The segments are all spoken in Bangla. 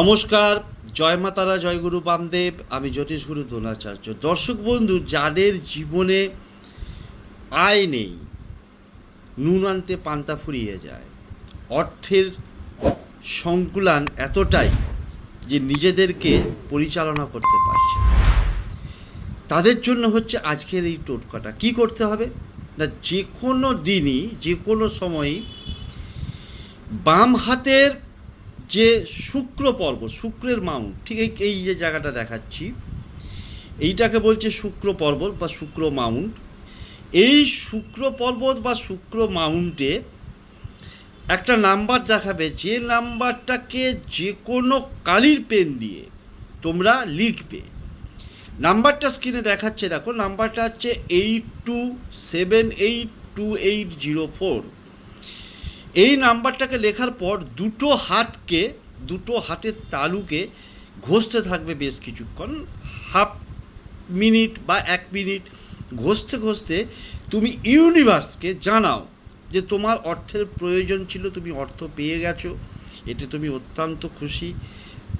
নমস্কার, জয় মাতারা জয় গুরু বামদেব। আমি জ্যোতিষ গুরু দ্রোণাচার্য। দর্শক বন্ধু, যাদের জীবনে আয় নেই, নুন আনতে পান্তা ফুরিয়ে যায়, অর্থের সংকুলান এতটাই যে নিজেদেরকে পরিচালনা করতে পারছে তাদের জন্য হচ্ছে আজকের এই টোটকাটা। কি করতে হবে? না যে কোনো দিনই যে কোনো সময়ই বাম হাতের যে শুক্র পর্ব, শুক্রের মাউন্ট, ঠিক এই এই যে জায়গাটা দেখাচ্ছি, এইটাকে বলছে শুক্র পর্বত বা শুক্র মাউন্ট। এই শুক্র পর্বত বা শুক্র মাউন্টে একটা নাম্বার দেখাবে, যে নাম্বারটাকে যে কোনো কালির পেন দিয়ে তোমরা লিখবে। নাম্বারটা স্ক্রিনে দেখাচ্ছে, দেখো, নাম্বারটা হচ্ছে eight two seven eight two eight zero four. এই নাম্বারটাকে লেখার পর দুটো হাতকে, দুটো হাতের তালুকে ঘষতে থাকবে বেশ কিছুক্ষণ, হাফ মিনিট বা এক মিনিট ঘষতে ঘষতে তুমি ইউনিভার্সকে জানাও যে তোমার অর্থের প্রয়োজন ছিল, তুমি অর্থ পেয়ে গেছো, এতে তুমি অত্যন্ত খুশি।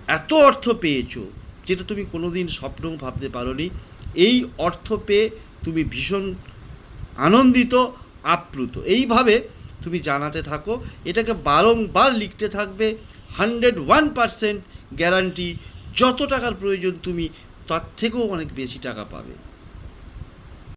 এত অর্থ পেয়েছ যেটা তুমি কোনোদিন স্বপ্নও ভাবতে পারোনি। এই অর্থ পেয়ে তুমি ভীষণ আনন্দিত, আপ্লুত। এইভাবে তুমি জানাতে থাকো, এটাকে বারংবার লিখতে থাকবে হান্ড্রেড ওয়ান পারসেন্ট গ্যারান্টি যত টাকার প্রয়োজন তুমি, তার থেকেও অনেক বেশি টাকা পাবে।